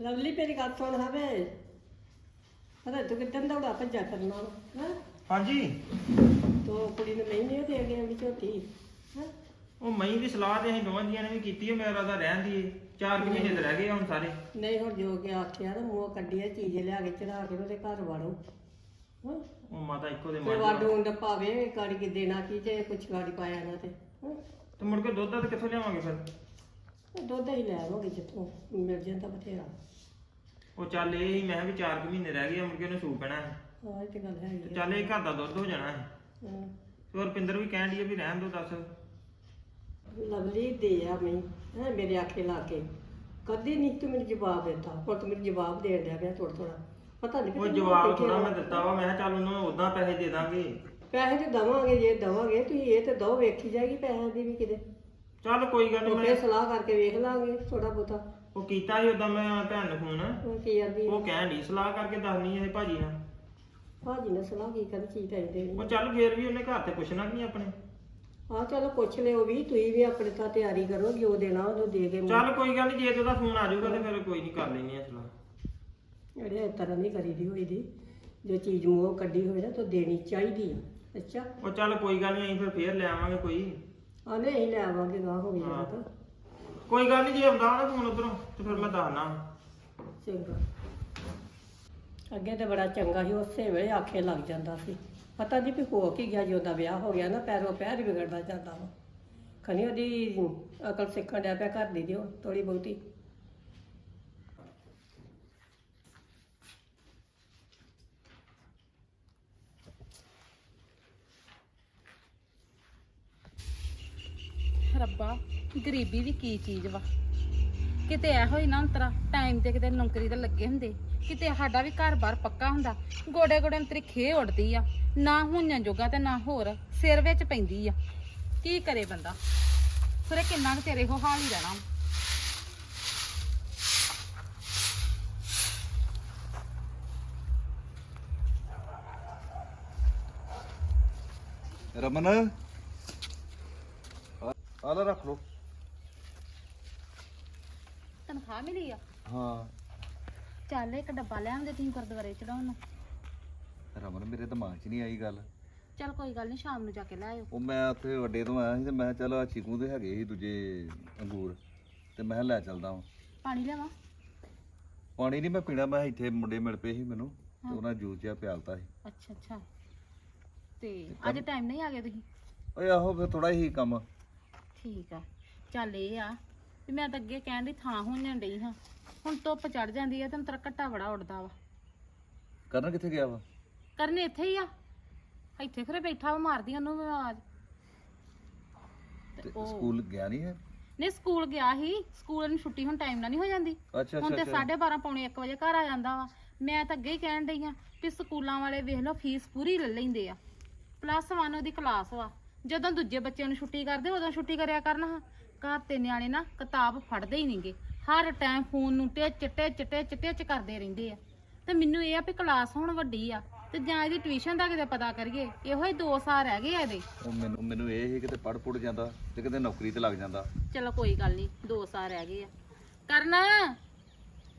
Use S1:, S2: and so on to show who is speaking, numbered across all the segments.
S1: Lovely ਮੇਰੀ ਗੱਲ ਸੁਣ ਹਵੇ। ਅਰੇ ਤੂੰ ਕਿੱਦਾਂ ਦੌੜਾ ਭੱਜਾ ਕਰਨਾ ਹਾਂ?
S2: ਹਾਂਜੀ।
S1: ਤੋ ਕੁੜੀ ਨੂੰ ਨਹੀਂ ਨਹੀਂ ਦੇ ਗਏ ਵੀ ਝੋਟੀ ਹਾਂ?
S2: ਉਹ ਮਈ ਦੀ ਸਲਾਹ ਤੇ ਅਸੀਂ ਦੋਵਾਂ ਜੀਆਂ ਨੇ ਵੀ ਕੀਤੀ ਹੈ ਮੇਰਾ ਤਾਂ ਰਹਿਣ ਦੀ ਚਾਰ ਕੁ ਮਹੀਨੇ ਤੇ ਰਹਿ ਗਏ ਆ ਹੁਣ ਸਾਰੇ।
S1: ਨਹੀਂ ਹੁਣ ਜੋ ਕਿ ਆਖਿਆ ਨਾ ਮੂੰਹ ਕੱਢਿਆ ਚੀਜ਼ ਲਿਆ ਕੇ ਚੜਾ ਕੇ ਉਹਦੇ ਘਰ ਵਾੜੋ ਹਾਂ?
S2: ਉਹ ਮਾਤਾ ਇੱਕੋ ਦੇ
S1: ਤੇ
S2: ਮਾਰ
S1: ਉਂਡ ਪਾਵੇ ਗਾੜੀ ਕਿ ਦੇਣਾ ਕੀ ਜੇ ਕੁਛ ਗਾੜੀ ਪਾਇਆ ਨਾ ਤੇ ਹਾਂ?
S2: ਤੇ ਮੁੜ ਕੇ ਦੁੱਧ ਦਾ ਕਿੱਥੋਂ ਲਿਆਵਾਂਗੇ ਫਿਰ?
S1: ਦੁੱਧ ਹੀ ਲੈ ਆਵਾਂਗੇ ਜਿੱਥੋਂ ਮਿਲ ਜਾਂਦਾ ਬਥੇਰਾ।
S2: ਉਹ ਚੱਲ ਇਹ ਹੀ ਮੈਂ ਕਿਹਾ ਵੀ ਚਾਰ ਕੁ ਮਹੀਨੇ ਰਹਿ ਗਏ ਆ ਮੁੜ ਕੇ ਉਹਨੂੰ ਸੂ ਪੈਣਾ ਹੈ
S1: ਹਾਂ ਇਹ ਤੇ ਗੱਲ ਹੈਗੀ
S2: ਤੇ
S1: ਆ।
S2: ਚੱਲ ਇਹ ਘਰ ਦਾ ਦੁੱਧ ਹੋ ਜਾਣਾ ਹੈ
S1: ਹਾਂ।
S2: ਤੇ ਰੁਪਿੰਦਰ ਵੀ ਕਹਿਣ ਦੀ ਵੀ ਰਹਿਣ ਦੋ ਦੱਸ।
S1: ਲਵਲੀ ਦੇ ਆ ਮੈਂ ਹੈ ਮੇਰੇ ਆਖੇ ਲਾ ਕੇ। ਕਦੀ ਨਹੀਂ ਤੂੰ ਮੈਨੂੰ ਜਵਾਬ ਦਿੱਤਾ। ਹੁਣ ਤੂੰ ਮੈਨੂੰ ਜਵਾਬ ਦੇਣ ਡਿਆ ਪਿਆ ਥੋੜਾ ਥੋੜਾ ਪਤਾ ਨਹੀਂ
S2: ਉਹ ਜਵਾਬ ਥੋੜਾ ਮੈਂ ਦਿੱਤਾ ਵਾ ਮੈਂ ਕਿਹਾ ਚੱਲ ਉਹਨੂੰ ਉਦਾਂ ਪੈਸੇ ਦੇ ਦਾਂਗੇ।
S1: ਪੈਸੇ ਤੇ ਦਵਾਂਗੇ ਜੇ ਦਵਾਂਗੇ ਤੁਸੀਂ ਇਹ ਤੇ ਦੋ ਵੇਖੀ ਜਾਏਗੀ ਪੈਸਿਆਂ ਦੀ ਵੀ ਕਿਤੇ।
S2: ਚੱਲ ਕੋਈ ਗੱਲ ਨਹੀਂ
S1: ਉਹ
S2: ਮੈਂ
S1: ਸਲਾਹ ਕਰਕੇ ਵੇਖ ਲਾਂਗੇ ਥੋੜਾ ਬਹੁਤਾ।
S2: ਉਹ ਕੀਤਾ ਸੀ ਉਦਾਂ ਮੈਂ ਭੈਣ ਨੂੰ ਫੋਨ।
S1: ਉਹ ਕੀ ਆਂਦੀ
S2: ਉਹ ਕਹਿਣ ਦੀ ਸਲਾਹ ਕਰਕੇ ਦੱਸਣੀ ਇਹ ਭਾਜੀ ਨਾਲ।
S1: ਭਾਜੀ ਨੇ ਸਲਾਹ ਕੀ ਕਰ ਚੀਜ਼ ਚਾਹੀਦੀ
S2: ਉਹ ਚੱਲ ਫੇਰ ਵੀ ਉਹਨੇ ਘਰ ਤੇ ਪੁੱਛਣਾ ਕਿ ਨਹੀਂ ਆਪਣੇ।
S1: ਆ ਚਲੋ ਪੁੱਛ ਲਿਓ ਵੀ ਤੁਸੀਂ ਵੀ ਆਪਣੇ ਤਾਂ ਤਿਆਰੀ ਕਰੋ ਜੋ ਦੇਣਾ ਉਹਨੂੰ ਦੇ ਕੇ
S2: ਚੱਲ ਕੋਈ ਗੱਲ ਨਹੀਂ ਜੇ ਉਹਦਾ ਫੋਨ ਆ ਜਾਊਗਾ ਤੇ ਫਿਰ ਕੋਈ ਨਹੀਂ ਕਰ ਲੈਣੀ ਆ ਸਲਾਹ।
S1: ਜਿਹੜੇ ਇਸ ਤਰ੍ਹਾਂ ਨਹੀਂ ਕਰੀਦੀ ਹੋਈ ਦੀ ਜੋ ਚੀਜ਼ ਮੂੰਹੋਂ ਕੱਢੀ ਹੋਵੇ ਨਾ ਤਾਂ ਦੇਣੀ ਚਾਹੀਦੀ ਆ। ਅੱਛਾ?
S2: ਉਹ ਚੱਲ ਕੋਈ ਗੱਲ ਨਹੀਂ ਅਸੀਂ ਫਿਰ ਫੇਰ ਲੈ ਆਵਾਂਗੇ ਕੋਈ।
S1: ਆ ਨਹੀਂ ਅਸੀਂ ਲੈ ਆਵਾਂਗੇ ਗਾਹ ਹੋ ਗਿਆ
S2: ਹਾਂ।
S1: ਤਾਂ।
S2: ਕੋਈ ਗੱਲ ਨਹੀਂ ਜੇ ਆਉਂਦਾ ਨਾ ਫੋਨ ਉਧਰੋਂ ਤੇ ਫਿਰ ਮੈਂ ਦੱਸਣਾ
S1: ਚੰਗਾ। ਅੱਗੇ ਤੇ ਬੜਾ ਚੰਗਾ ਸੀ ਉਸੇ ਵੇਲੇ ਆਖੇ ਲੱਗ ਜਾਂਦਾ ਸੀ। ਪਤਾ ਨਹੀਂ ਵੀ ਹੋ ਕੀ ਗਿਆ ਜਦੋਂ ਦਾ ਵਿਆਹ ਹੋ ਗਿਆ ਨਾ ਪੈਰੋਂ ਪੈਰ ਹੀ ਵਿਗੜਦਾ ਜਾਂਦਾ ਵਾ। ਖਨੀ ਉਹਦੀ ਅਕਲ ਸਿੱਖਣ ਡਿਆ ਪਿਆ ਘਰ ਦੀ ਦਿਓ ਥੋੜੀ ਬਹੁਤੀ।
S3: ਰੱਬਾ, ਗਰੀਬੀ ਵੀ ਕੀ ਚੀਜ਼ ਵਾ? ਕਿਤੇ ਇਹੋ ਹੀ ਨਾ ਅੰਤਰਾ ਟਾਈਮ ਤੇ ਕਿਤੇ ਨੌਕਰੀ ਤੇ ਲੱਗੇ ਹੁੰਦੇ। ਕਿਤੇ ਸਾਡਾ ਵੀ ਘਰ-ਬਾਰ ਪੱਕਾ ਹੁੰਦਾ। ਗੋਡੇ ਗੋਡੇ ਅੰਤਰੀ ਖੇ ਉੱਡਦੀ ਆ। ਨਾ ਹੁੰਆਂ ਜੋਗਾ ਤੇ ਨਾ ਹੋਰ, ਸਿਰ ਵਿੱਚ ਪੈਂਦੀ ਆ। ਕੀ ਕਰੇ ਬੰਦਾ? ਫਿਰ ਕਿੰਨਾ ਕੁ ਤੇਰੇ ਇਹੋ ਹਾਲ ਹੀ ਰਹਿਣਾ
S4: ਰਮਨ? ਆ ਲੈ ਰੱਖ ਲੋ
S3: ਤਨਖਾਹ ਮਿਲੀ ਆ?
S4: ਹਾਂ।
S3: ਚੱਲ ਇੱਕ ਡੱਬਾ ਲੈ ਆਉਂਦੇ ਤੁਸੀਂ ਗੁਰਦੁਆਰੇ ਚੜਾਉਣ ਨੂੰ।
S4: ਰਮਨ ਮੇਰੇ ਦਿਮਾਗ 'ਚ ਨਹੀਂ ਆਈ ਗੱਲ।
S3: ਚੱਲ ਕੋਈ ਗੱਲ ਨਹੀਂ ਸ਼ਾਮ ਨੂੰ ਜਾ ਕੇ ਲੈ ਆਇਓ।
S4: ਉਹ ਮੈਂ ਉੱਥੇ ਵੱਡੇ ਤੋਂ ਆਇਆ ਸੀ ਤੇ ਮੈਂ ਕਿਹਾ ਚੱਲ ਆ ਚੀਕੂ ਦੇ ਹੈਗੇ ਸੀ ਦੂਜੇ ਅੰਗੂਰ। ਤੇ ਮੈਂ ਕਿਹਾ ਲੈ ਚੱਲਦਾ ਵਾਂ।
S3: ਪਾਣੀ ਲਿਆਵਾਂ?
S4: ਪਾਣੀ ਨਹੀਂ ਮੈਂ ਪੀਣਾ ਮੈਂ ਇੱਥੇ ਮੁੰਡੇ ਮਿਲ ਪਏ ਸੀ ਮੈਨੂੰ। ਤੇ ਉਹਨਾਂ ਜੂਸ ਜਿਹਾ ਪਿਆਲਤਾ ਸੀ।
S3: ਅੱਛਾ ਅੱਛਾ। ਤੇ ਅੱਜ ਟਾਈਮ ਨਹੀਂ ਆ ਗਿਆ ਤੁਸੀਂ?
S4: ਓਏ ਆਹੋ ਫਿਰ ਥੋੜਾ ਹੀ ਕੰਮ।
S3: ਠੀਕ ਆ। ਚੱਲ ਇਹ ਆ ਵੀ ਮੈਂ ਤਾਂ ਅੱਗੇ ਕਹਿਣ ਦੀ ਥਾਂ ਹੋਣ ਡਈ ਹਾਂ। ਹੁਣ ਧੁੱਪ ਚੜ ਜਾਂਦੀ ਆ ਤੇ ਤੇਰਾ ਘੱਟਾ ਬੜਾ ਉੱਡਦਾ ਵਾ।
S4: ਕਰਨ ਕਿੱਥੇ ਗਿਆ ਵਾ?
S3: ਕਰਨੇ ਇੱਥੇ ਹੀ ਆ। ਇੱਥੇ ਖਰੇ ਬੈਠਾ ਵਾ ਮਾਰਦੀ ਉਹਨੂੰ ਮੈਂ ਆਵਾਜ਼।
S4: ਤੇ
S3: ਉਹ-
S4: ਸਕੂਲ ਗਿਆ ਨਹੀਂ ਹੈ?
S3: ਨੇ ਸਕੂਲ ਗਿਆ ਸੀ। ਸਕੂਲ ਨੂੰ ਛੁੱਟੀ ਹੁਣ ਟਾਈਮ ਨਾਲ ਨਹੀਂ ਹੋ ਜਾਂਦੀ।
S4: ਅੱਛਾ
S3: ਹੁਣ ਤੇ
S4: ਅੱਛਾ।
S3: 12:30 ਪੌਣੇ 1 ਵਜੇ ਘਰ ਆ ਜਾਂਦਾ ਵਾ। ਮੈਂ ਤਾਂ ਅੱਗੇ ਹੀ ਕਹਿਣ ਡਈ ਆ ਵੀ ਸਕੂਲਾਂ ਵਾਲੇ ਵੇਖ ਲਓ ਫੀਸ ਪੂਰੀ ਲੈ ਲੈਂਦੇ ਆ। ਪਲੱਸ 1 ਉਹਦੀ ਕਲਾਸ ਵਾ। ਜਦੋਂ ਦੂਜੇ ਬੱਚਿਆਂ ਨੂੰ ਛੁੱਟੀ ਕਰਦੇ ਉਦੋਂ ਛੁੱਟੀ ਕਰਿਆ ਕਰਨ ਹਾਂ। ਘਰ ਤੇ ਨਿਆਣੇ ਨਾ ਕਿਤਾਬ ਫੜਦੇ ਹੀ ਨਹੀਂਗੇ। ਹਰ ਟਾਈਮ ਫੋਨ ਨੂੰ ਟਿਚ ਟਿਚ ਟਿਚ ਟਿਚ ਕਰਦੇ ਰਹਿੰਦੇ ਆ। ਤੇ ਮੈਨੂੰ ਇਹ ਆ ਵੀ ਕਲਾਸ ਹੁਣ ਵੱਡੀ ਆ ਤੇ ਜਾਂ ਇਹਦੀ ਟਿਊਸ਼ਨ ਦਾ ਕਿਤੇ ਪਤਾ ਕਰੀਏ। ਇਹੋ ਹੀ 2 ਸਾਲ ਰਹਿ ਗਏ ਆ ਇਹਦੇ।
S4: ਉਹ ਮੈਨੂੰ ਮੈਨੂੰ ਇਹ ਸੀ ਕਿਤੇ ਪੜ ਪੁੜ ਜਾਂਦਾ ਤੇ ਕਿਤੇ ਨੌਕਰੀ ਤੇ ਲੱਗ ਜਾਂਦਾ।
S3: ਚਲੋ ਕੋਈ ਗੱਲ ਨਹੀਂ 2 ਸਾਲ ਰਹਿ ਗਏ ਆ। ਕਰਨਾ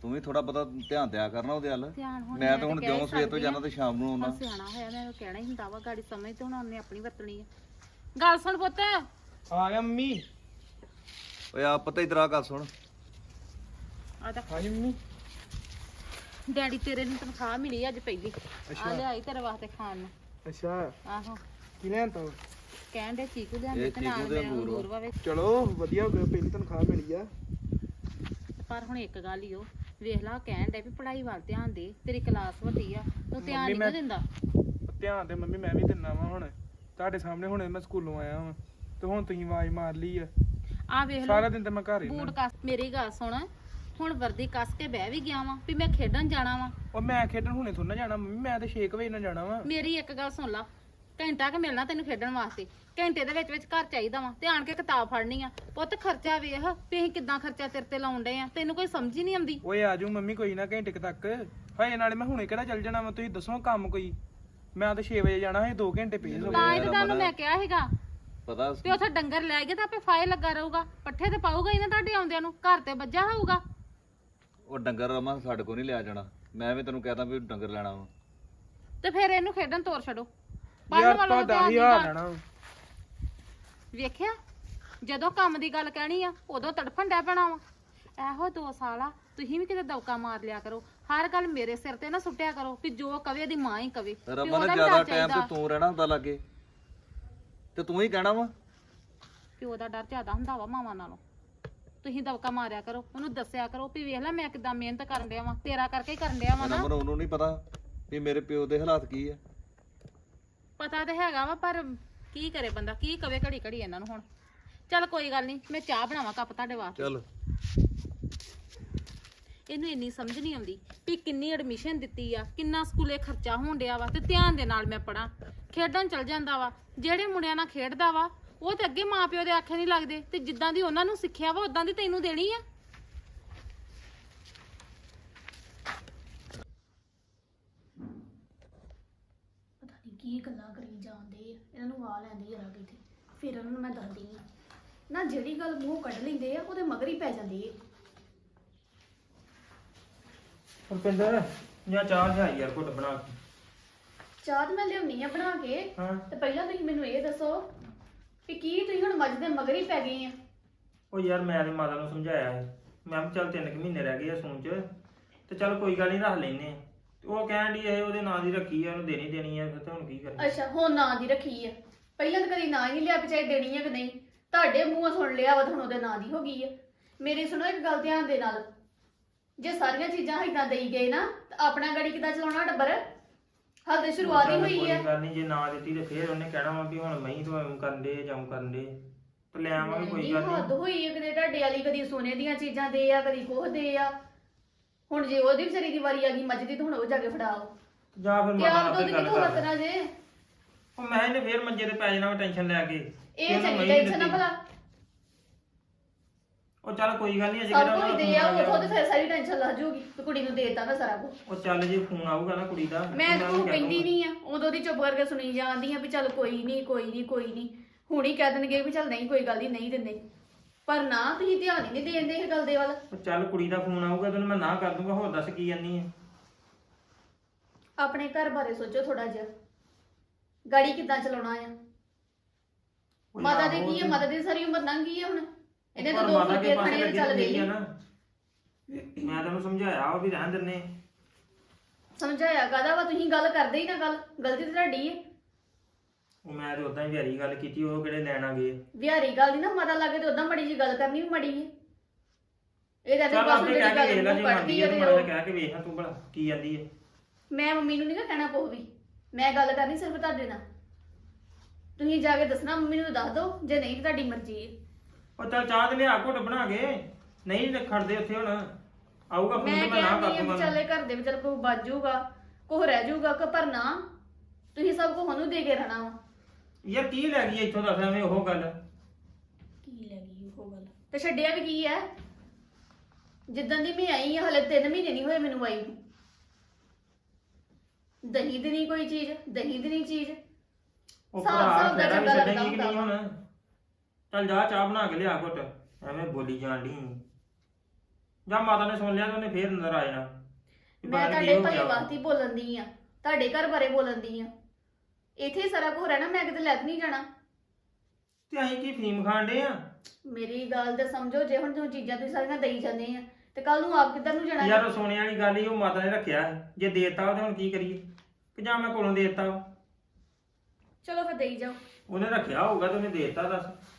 S4: ਤੂੰ ਵੀ ਥੋੜਾ ਬਹੁਤਾ ਧਿਆਨ ਦਿਆ ਕਰਨਾ ਉਹਦੇ
S3: ਧਿਆਨ ਹੁਣ
S4: ਮੈਂ ਤਾਂ ਹੁਣ ਜਿਉਂ ਸਵੇਰ ਤੋਂ ਜਾਣਾ ਤੇ ਸ਼ਾਮ ਨੂੰ ਆਉਣਾ।
S3: ਸਿਆਣਾ ਹੋਇਆ ਮੈਂ ਉਹਨੂੰ ਕਹਿਣਾ ਹੀ ਹੁੰਦਾ ਵਾ ਗਾੜੀ ਸਮਝ ਤੇ ਹੁਣ ਉਹਨੇ ਆਪਣੀ ਵਰਤਣੀ ਆ। ਗੱਲ ਸੁਣ ਪੁੱਤ।
S2: ਆ ਗਿਆ ਮੰਮੀ।
S4: ਓਏ ਆ ਪਤਾ ਇਧਰ ਆ ਗੱਲ ਸੁਣ।
S3: ਆ ਤਾਂ
S2: ਹਾਂਜੀ ਮੰਮੀ।
S3: ਡੈਡੀ ਤੇਰੇ ਨੂੰ ਤਨਖਾਹ ਮਿਲੀ ਅੱਜ ਪਹਿਲੀ। ਆ ਲਿਆਈ ਤੇਰੇ ਵਾਸਤੇ ਖਾਣ ਨੂੰ।
S5: ਅੱਛਾ।
S3: ਆਹੋ।
S5: ਕੀ ਲੈਣ ਤਾ
S3: ਕਹਿਣ ਦੇ ਚੀਕੂ ਲਿਆਂਦੇ ਤੇ ਨਾਲ ਮੈਂ
S4: ਅੰਗੂਰ ਵਾ।
S3: ਅੰਗੂਰ ਵਾ ਵਿੱਚ
S5: ਚਲੋ ਵਧੀਆ ਹੋ ਗਿਆ ਪਹਿਲੀ ਤਨਖਾਹ ਮਿਲੀ ਆ।
S3: ਪਰ ਹੁਣ ਇੱਕ ਗੱਲ ਈ ਓ ਵੇਖ ਲਾ ਕਹਿਣ ਦੇ ਵੀ ਪੜ੍ਹਾਈ ਵੱਲ ਧਿਆਨ ਦੇ ਤੇਰੀ ਕਲਾਸ ਵੱਡੀ ਆ ਤੂੰ ਧਿਆਨ ਨਹੀਂ ਦਿੰਦਾ।
S5: ਧਿਆਨ ਤੇ ਮੰਮੀ ਮੈਂ ਵੀ ਦਿੰਦਾ ਵਾਂ ਹੁਣ। ਤੁਹਾਡੇ ਸਾਹਮਣੇ ਹੁਣੇ ਮੈਂ ਸਕੂਲੋਂ ਆਇਆ ਵਾਂ ਤੇ ਹੁਣ ਤੁਸੀਂ ਆਵਾਜ਼ ਮਾਰ ਲਈ ਆ।
S3: ਆ ਵੇਖ
S5: ਸਾਰਾ
S3: ਲਓ
S5: ਦਿਨ ਤੇ ਮੈਂ ਘਰ ਹੀ
S3: ਬੂਟ
S5: ਰਹਿਣਾ।
S3: ਕੱਸ ਮੇਰੀ ਗੱਲ ਸੁਣ ਹੁਣ ਵਰਦੀ ਕੱਸ ਕੇ ਬਹਿ ਵੀ ਗਿਆ ਵਾਂ ਵੀ ਮੈਂ ਖੇਡਣ ਜਾਣਾ ਵਾਂ।
S5: ਉਹ ਮੈਂ ਖੇਡਣ ਹੁਣੇ ਥੋੜਾ ਜਾਣਾ ਮੰਮੀ ਮੈਂ ਤੇ 6 ਵਜੇ ਨਾਲ ਜਾਣਾ ਵਾਂ।
S3: ਮੇਰੀ ਇੱਕ ਗੱਲ ਸੁਣ ਲਾ ਘੰਟਾ ਕਿ ਮਿਲਣਾ ਤੈਨੂੰ ਖੇਡਣ ਵਾਸਤੇ। ਘੰਟੇ ਦੇ ਵਿੱਚ ਵਿੱਚ ਘਰ ਚਾਹੀਦਾ ਵਾ ਤੇ ਆਣ ਕੇ ਕਿਤਾਬ ਫੜਨੀ ਆ। ਪੁੱਤ ਖਰਚਾ ਵੇਖ ਵੀ ਅਸੀਂ ਕਿੱਦਾਂ ਖਰਚਾ ਤੇਰੇ ਤੇ ਲਾਉਣ ਡਏ ਆ ਤੈਨੂੰ ਕੋਈ ਸਮਝ ਹੀ ਨਹੀਂ ਆਉਂਦੀ।
S5: ਓਏ ਆਜੂ ਮੰਮੀ ਕੋਈ ਨਾ ਘੰਟੇ ਕੁ ਤੱਕ। ਹਏ ਨਾਲੇ ਮੈਂ ਹੁਣੇ ਕਿਹੜਾ ਚੱਲ ਜਾਣਾ ਵਾ ਤੁਸੀਂ ਦੱਸੋ ਕੰਮ ਕੋਈ। ਮੈਂ ਤਾਂ 6 ਵਜੇ ਜਾਣਾ ਹੈ 2 ਘੰਟੇ ਪਏ ਹੋ
S3: ਤਾਂ ਹੀ ਤਾਂ ਤੁਹਾਨੂੰ ਮੈਂ ਕਿਹਾ ਹੈਗਾ
S4: ਪਤਾ
S3: ਵੀ ਉੱਥੇ ਡੰਗਰ ਲੈ ਗਏ ਤਾਂ ਆਪੇ ਫਾਇਲ ਲੱਗਾ ਰਹੂਗਾ। ਪੱਠੇ ਤੇ ਪਾਊਗਾ ਹੀ ਨਾ ਤੁਹਾਡੇ ਆਉਂਦਿਆਂ ਨੂੰ ਘਰ ਤੇ ਵੱਜਾ ਹੋਊਗਾ।
S4: ਉਹ ਡੰਗਰ ਰਮਾ ਸਾਡੇ ਕੋਲ ਨਹੀਂ ਲਿਆ ਜਾਣਾ। ਮੈਂ ਵੀ ਤੈਨੂੰ ਕਹਤਾ ਵੀ ਡੰਗਰ ਲੈਣਾ ਵਾ।
S3: ਤੇ ਫਿਰ ਇਹਨੂੰ ਖੇਡਣ ਤੋਰ ਛੱਡੋ।
S5: ਯਾਰ
S3: ਗਾ।
S5: ਹੈ ਨਾ।
S3: ਵੇਖਿਆ? ਜਦੋਂ ਕੰਮ ਦੀ ਗੱਲ ਕਹਿਣੀ ਆ ਉਦੋਂ ਤੜਫਣ ਡੈ ਪੈਣਾ ਵਾ। ਇਹੋ ਦੋ ਸਾਲ ਆ ਤੁਸੀਂ ਵੀ ਕਿਤੇ ਦੌਕਾ ਮਾਰ ਲਿਆ ਕਰੋ। ਹਰ ਗੱਲ ਮੇਰੇ ਸਿਰ ਤੇ ਨਾ ਸੁੱਟਿਆ ਕਰੋ ਵੀ ਜੋ ਕਵੇ ਦੀ ਮਾਂ ਹੀ ਕਵੇ।
S4: ਰਮਨ
S3: ਵੀ
S4: ਜ਼ਿਆਦਾ
S3: ਡਰ
S4: ਟਾਈਮ ਤੇ
S3: ਚਾਹੀਦਾ।
S4: ਤੂੰ ਰਹਿਣਾ ਹੁੰਦਾ ਲੱਗੇ। ਤੇ ਤੂੰ ਹੀ ਕਹਿਣਾ ਵਾ।
S3: ਪਿਓ ਦਾ ਡਰ ਜ਼ਿਆਦਾ ਹੁੰਦਾ ਵਾ ਮਾਵਾਂ ਨਾਲੋਂ। ਤੁਸੀਂ ਦੌਕਾ ਮਾਰਿਆ ਕਰੋ ਉਹਨੂੰ ਦੱਸਿਆ ਕਰੋ ਵੀ ਵੇਖ ਲੈ ਮੈਂ ਕਿਦਾਂ ਮਿਹਨਤ ਕਰਨ ਡਿਆ ਵਾਂ ਤੇਰਾ ਕਰਕੇ ਹੀ ਕਰਨ ਡਿਆ ਵਾਂ ਨਾ।
S4: ਰਮਨ ਉਹਨੂੰ ਨਹੀਂ ਪਤਾ ਵੀ ਮੇਰੇ ਪਿਓ ਦੇ ਹਾਲਾਤ ਕੀ ਆ।
S3: ਪਤਾ ਤੇ ਹੈਗਾ ਵਾ ਪਰ ਕੀ ਕਰੇ ਬੰਦਾ ਕੀ ਕਵੇ ਘੜੀ ਘੜੀ ਇਹਨਾਂ ਨੂੰ ਹੁਣ। ਚੱਲ ਕੋਈ ਗੱਲ ਨਹੀਂ ਮੈਂ ਚਾਹ ਬਣਾਵਾਂ ਕੱਪ ਤੁਹਾਡੇ ਵਾਸਤੇ।
S4: ਚੱਲ।
S3: ਇਹਨੂੰ ਇੰਨੀ ਸਮਝ ਨਹੀਂ ਆਉਂਦੀ ਵੀ ਕਿੰਨੀ ਐਡਮਿਸ਼ਨ ਦਿੱਤੀ ਆ, ਕਿੰਨਾ ਸਕੂਲੇ ਖਰਚਾ ਹੋਣ ਡਿਆ ਵਾ ਤੇ ਧਿਆਨ ਦੇ ਨਾਲ ਮੈਂ ਪੜਾਂ ਖੇਡਣ ਚਲ ਜਾਂਦਾ ਵਾ, ਜਿਹੜੇ ਮੁੰਡਿਆਂ ਨਾਲ ਖੇਡਦਾ ਵਾ, ਉਹ ਤੇ ਅੱਗੇ ਮਾਪਿਓ ਦੇ ਆਖੇ ਨਹੀਂ ਲੱਗਦੇ ਤੇ ਜਿੱਦਾਂ ਦੀ ਉਹਨਾਂ ਨੂੰ ਸਿੱਖਿਆ ਵਾ ਉਦਾਂ ਦੀ ਤੈਨੂੰ ਦੇਣੀ ਆ।
S6: ਪਤਾ ਨਹੀਂ ਕੀ ਗੱਲਾਂ ਕਰੀ ਜਾਂਦੇ ਆ, ਇਹਨਾਂ ਨੂੰ ਆ ਲੈਂਦੀ ਜਰਾ ਕਿਤੇ ਫਿਰ ਉਹਨਾਂ ਨੂੰ ਮੈਂ ਦੱਸਦੀ ਆ। ਨਾ ਜਿਹੜੀ ਗੱਲ ਮੂੰਹ ਕੱਢ ਲੈਂਦੇ ਆ, ਉਹਦੇ ਮਗਰ ਹੀ ਪੈ ਜਾਂਦੇ ਆ।
S2: ਰੁਪਿੰਦਰ ਜਾਂ ਚਾਹ ਲਿਆ ਯਾਰ ਘੁੱਟ ਬਣਾ ਕੇ।
S6: ਚਾਹ ਤਾਂ ਮੈਂ ਲਿਆਉਣੀ ਆ ਬਣਾ ਕੇ।
S2: ਹਾਂ।
S6: ਤੇ ਪਹਿਲਾਂ ਤੁਸੀਂ ਮੈਨੂੰ ਇਹ ਦੱਸੋ ਕਿ ਕੀ ਤੁਸੀਂ ਹੁਣ ਮੱਝ ਦੇ ਮਗਰ ਹੀ ਪੈ ਗਏ ਆ?
S2: ਉਹ ਯਾਰ ਮੈਂ ਤੇ ਮਾਤਾ ਨੂੰ ਸਮਝਾਇਆ ਸੀ। ਮੈਂ ਕਿਹਾ ਚੱਲ ਤਿੰਨ ਕੁ ਮਹੀਨੇ ਰਹਿ ਗਏ ਆ ਸੂਣ ਚ। ਤੇ ਚੱਲ ਕੋਈ ਗੱਲ ਨਹੀਂ ਰੱਖ ਲੈਨੇ ਆ। ਤੇ ਉਹ ਕਹਿਣ ਦੀ ਇਹ ਉਹਦੇ ਨਾਂ ਦੀ ਰੱਖੀ ਆ ਉਹਨੂੰ ਦੇਣੀ ਦੇਣੀ ਆ। ਤੇ ਹੁਣ ਕੀ ਕਰੀਏ?
S6: ਅੱਛਾ ਹੁਣ ਨਾਂ ਦੀ ਰੱਖੀ ਆ। ਪਹਿਲਾਂ ਤਾਂ ਕਦੀ ਨਾਂ ਹੀ ਨਹੀਂ ਲਿਆ ਵੀ ਚਾਹੇ ਦੇਣੀ ਆ ਕਿ ਨਹੀਂ। ਤੁਹਾਡੇ ਮੂੰਹੋਂ ਸੁਣ ਲਿਆ ਵਾ ਤਾਂ ਹੁਣ ਉਹਦੇ ਨਾਂ ਦੀ ਹੋ ਗਈ ਆ। ਮੇਰੀ ਸੁਣੋ ਇੱਕ ਗੱਲ ਧਿਆਨ ਦੇ ਨਾਲ। ਜੇ ਸਾਰੀਆਂ ਚੀਜ਼ਾਂ ਇਦਾਂ ਦੇਈ ਗਏ ਨਾ ਤਾਂ ਆਪਣਾ ਗੜੀ ਕਿੱਦਾਂ ਚਲਾਉਣਾ ਟੱਬਰ? ਹਾਲ ਤੇ ਸ਼ੁਰੂਆਤ ਹੀ ਹੋਈ ਆ
S2: ਕੋਈ ਗੱਲ ਨਹੀਂ ਜੇ ਨਾ ਦਿੱਤੀ ਤੇ ਫਿਰ ਉਹਨੇ ਕਹਿਣਾ ਵਾ ਵੀ ਹੁਣ ਮੈਂ ਹੀ ਤੋਂ ਐਵੇਂ ਕਰਨ ਦੇ ਜਾਂ ਕਰਨ ਦੇ ਤੇ ਲੈ ਆਵਾਂਗੇ ਕੋਈ
S6: ਨਹੀਂ
S2: ਗੱਲ
S6: ਹੱਦ
S2: ਨਹੀਂ।
S6: ਹੋਈ ਹੈ ਕਿਤੇ ਤੁਹਾਡੇ ਵਾਲੀ ਕਦੀ ਸੋਨੇ ਦੀਆਂ ਚੀਜ਼ਾਂ ਦੇ ਆ ਕਦੀ ਕੋਹ ਦੇ ਆ। ਹੁਣ ਜੇ ਉਹਦੀ ਵਿਚਾਰੀ ਦੀ ਵਾਰੀ ਆ ਗਈ ਮੱਝ ਦੀ ਤਾਂ ਹੁਣ ਉਹ ਜਾ ਕੇ ਫੜਾਓ।
S2: ਜਾਂ ਫਿਰ
S6: ਤੇ
S2: ਮਾਤਾ
S6: ਆਪ
S2: ਨਾਲ
S6: ਦੁੱਧ
S2: ਆਪੇ ਗੱਲ
S6: ਕਿੱਥੋਂ
S2: ਕਰ।
S6: ਵਰਤਣਾ ਜੇ?
S2: ਉਹ ਮੈਂ ਇਹਨੇ ਫੇਰ ਮੰਜੇ ਤੇ ਪੈ ਜਾਣਾ ਟੈਨਸ਼ਨ ਲੈ ਕੇ।
S6: ਇਹ ਚੰਗੀ ਟੈਨਸ਼ਨ ਨਾ
S2: ਦਿੱਤੀ।
S6: ਭਲਾ।
S2: ਉਹ ਚੱਲ ਕੋਈ ਗੱਲ ਨਹੀਂ ਅਜੇ
S6: ਸਭ
S2: ਕਿਹੜਾ
S6: ਕੁਝ ਦੇ ਆ ਉਥੋਂ ਤੇ। ਫਿਰ ਸਾਰੀ ਟੈਨਸ਼ਨ ਲੱਗ ਜੂਗੀ ਤੇ ਕੁੜੀ ਨੂੰ ਦੇਤਾ ਮੈਂ ਸਾਰਾ ਕੁਝ
S2: ਉਹ ਚੱਲ ਜੇ ਫੋਨ ਆਊਗਾ ਨਾ ਕੁੜੀ ਦਾ
S6: ਮੈਂ
S2: ਤੂੰ ਉਹਨੂੰ ਕਹਿ
S6: ਕਹਿੰਦੀ। ਨਹੀਂ ਆ ਉਦੋਂ ਦੀ ਚੁੱਪ ਕਰਕੇ ਸੁਣੀ ਜਾਂਦੀ ਆ ਵੀ ਚੱਲ ਕੋਈ ਨਹੀਂ ਕੋਈ ਨਹੀਂ ਕੋਈ ਨਹੀਂ ਹੁਣ ਹੀ ਕਹਿ ਦੇਣਗੇ ਵੀ ਚੱਲ ਨਹੀਂ ਕੋਈ ਗੱਲ ਨਹੀਂ ਨਹੀਂ ਦਿੰਦੇ। ਪਰ ਨਾ ਤੁਸੀਂ ਧਿਆਨ ਹੀ ਨਹੀਂ ਦੇਂਦੇ ਇਹ ਗੱਲ ਦੇ ਵੱਲ।
S2: ਉਹ ਚੱਲ ਕੁੜੀ ਦਾ ਫੋਨ ਆਊਗਾ ਤੈਨੂੰ ਮੈਂ ਨਾ ਕਰ ਦੂੰਗਾ ਹੋਰ ਦੱਸ ਕੀ ਜਾਨੀ ਹੈ
S6: ਆਪਣੇ ਘਰ ਬਾਰੇ ਸੋਚੋ ਥੋੜਾ ਜਿਹਾ। ਗਾੜੀ ਕਿੱਦਾਂ ਚਲਾਉਣਾ ਆ? ਮਾਤਾ ਦੇ ਕੀ ਹੈ ਮਾਤਾ ਦੀ ਸਾਰੀ ਉਮਰ ਲੰਘ ਗਈ ਹੈ ਹੁਣ। ਇਹਨੇ ਤਾਂ ਦੋ ਫੁਲਕੇ ਤੇ
S2: ਲੱਗੀ
S6: ਚੱਲ
S2: ਨਾ। ਮੈਂ ਤੈਨੂੰ ਸਮਝਾਇਆ ਉਹ ਵੀ ਰਹਿਣ ਦਿੰਨੇ
S6: ਸਮਝਾਇਆ ਕਾਦਾ ਵਾ? ਤੁਸੀਂ ਗੱਲ ਕਰਦੇ ਹੀ ਨਾ ਗੱਲ। ਗਲਤੀ ਤਾਂ ਤੁਹਾਡੀ ਹੈ
S2: ਉਹ ਮੈਂ ਤੇ ਉਦਾਂ ਹੀ ਵਿਹਾਰੀ ਗੱਲ ਕੀਤੀ ਉਹ ਕਿਹੜੇ ਲੈਣ ਆ ਗਏ
S6: ਵਿਹਾਰੀ ਗੱਲ ਦੀ ਨਾ ਮਤਾ ਲੱਗੇ ਤੇ ਉਦਾਂ ਮੜੀ ਜੀ ਗੱਲ ਕਰਨੀ ਵੀ ਮੜੀ ਹੈ ਇਹ ਤਾਂ
S2: ਚੱਲ
S6: ਬਸ
S2: ਆਪੇ
S6: ਜਿਹੜੀ
S2: ਕਹਿ ਕੇ
S6: ਗੱਲ
S2: ਵੇਖ ਲੈ
S6: ਨੂੰ
S2: ਜੇ ਮੰਨਦੀ
S6: ਹੈ
S2: ਹੈ
S6: ਤੇ ਉਹ-
S2: ਕਹਿ ਕੇ ਵੇਖ ਤੂੰ ਭਲਾ ਕੀ ਜਾਂਦੀ ਹੈ
S6: ਮੈਂ ਮੰਮੀ ਨੂੰ ਨਹੀਂ ਨਾ ਕਹਿਣਾ ਕੁਛ ਵੀ। ਮੈਂ ਗੱਲ ਕਰਨੀ ਸਿਰਫ ਤੁਹਾਡੇ ਨਾਲ। ਤੁਸੀਂ ਜਾ ਕੇ ਦੱਸਣਾ ਮੰਮੀ ਨੂੰ ਦੱਸ ਦਿਓ ਜੇ ਨਹੀਂ ਤਾਂ ਤੁਹਾਡੀ ਮਰਜ਼ੀ ਹੈ
S2: ਉਹ ਚੱਲ ਚਾਹ ਤੇ ਲਿਆ ਘੁੱਟ ਬਣਾ ਕੇ। ਨਹੀਂ ਤੇ ਖੜਦੇ ਉੱਥੇ ਹੁਣ। ਆਊਗਾ ਫੋਨ
S6: ਮੈਂ
S2: ਤੇ ਮੈਂ ਨਾ ਕਰ
S6: ਕਹਿੰਦੀ ਆ ਵੀ
S2: ਦੂੰਗਾ
S6: ਚੱਲੇ ਘਰ ਦੇ ਵਿੱਚ ਚੱਲ ਕੋਈ ਬਚ ਜਾਊਗਾ ਕੋਹ ਰਹਿ ਜਾਊਗਾ ਕਿ ਪਰ ਨਾ ਤੁਸੀਂ ਸਭ ਕੁਝ ਉਹਨੂੰ ਦੇ ਕੇ ਰਹਿਣਾ ਵਾ।
S2: ਯਾਰ ਕੀ ਲੈ ਗਈ ਇੱਥੋਂ ਦੱਸ ਐਵੇਂ ਉਹ ਗੱਲ।
S6: ਕੀ ਲੈ ਗਈ ਉਹ ਗੱਲ? ਤੇ ਛੱਡਿਆ ਵੀ ਕੀ ਹੈ ਜਿੱਦਾਂ ਦੀ ਮੈਂ ਆਈ ਹਾਂ ਹਲੇ 3 ਮਹੀਨੇ ਨਹੀਂ ਹੋਏ ਮੈਨੂੰ ਆਈ ਨੂੰ। ਦਹੀਂ ਦੀ ਨਹੀਂ ਕੋਈ ਚੀਜ਼ ਦਹੀਂ ਦੀ ਨਹੀਂ ਚੀਜ਼।
S2: ਉਹ
S6: ਹਿਸਾਬ-
S2: ਭਰਾ
S6: ਹਿਸਾਬ ਦਾ
S2: ਫੇਰਾ ਵੀ
S6: ਚੰਗਾ
S2: ਛੱਡੇਗੀ ਕਿ
S6: ਲੱਗਦਾ
S2: ਨਹੀਂ ਹੁਣ? ਚੱਲ ਜਾ ਚਾਹ ਬਣਾ ਕੇ ਲਿਆ ਘੁੱਟ। ਐਵੇਂ ਬੋਲੀ ਜਾਣ ਡਈ। ਜਾਂ ਮਾਤਾ ਨੇ ਸੁਣ ਲਿਆ ਤੇ ਉਹਨੇ ਫੇਰ ਅੰਦਰ ਆ ਜਾਣਾ। ਵੀ
S6: ਮੈਂ
S2: ਬਾਹਰ ਕੀ
S6: ਤੁਹਾਡੇ
S2: ਹੋ ਗਿਆ।
S6: ਵਾਸਤੇ ਹੀ ਬੋਲਣ ਦੀ ਆ। ਤੁਹਾਡੇ ਘਰ ਬਾਰੇ ਬੋਲਣ ਦੀ ਆ। ਇੱਥੇ ਹੀ ਸਾਰਾ ਕੁਝ ਰਹਿਣਾ ਮੈਂ ਕਿਤੇ ਲੈ ਨਹੀਂ ਜਾਣਾ।
S2: ਤੇ ਅਸੀਂ ਕੀ ਫੀਮ ਖਾਣ ਡੇ ਆ?
S6: ਮੇਰੀ ਗੱਲ ਤੇ ਸਮਝੋ ਜੇ ਹੁਣ ਤੁਸੀਂ ਚੀਜ਼ਾਂ ਤੁਸੀਂ ਸਾਰੀਆਂ ਦੇਈ ਜਾਂਦੇ ਆ ਤੇ ਕੱਲ ਨੂੰ ਆਪ ਕਿੱਧਰ ਨੂੰ ਜਾਣਾ
S2: ਯਾਰ ਉਹ ਸੋਨੇ ਵਾਲੀ ਗੱਲ ਹੀ ਉਹ ਮਾਤਾ ਨੇ ਰੱਖਿਆ। ਸੀ। ਜੇ ਦੇਤਾ ਤੇ ਹੁਣ ਕੀ ਕਰੀਏ? ਕਿ ਜਾਂ ਮੈਂ ਕੋਲੋਂ ਦੇਤਾ
S6: ਚਲੋ ਫਿਰ ਦੇਈ ਜਾਓ।
S2: ਉਹਨੇ ਰੱਖਿਆ ਹੋਊਗਾ ਤੇ ਉਹਨੇ ਦੇਤਾ ਦੱਸ।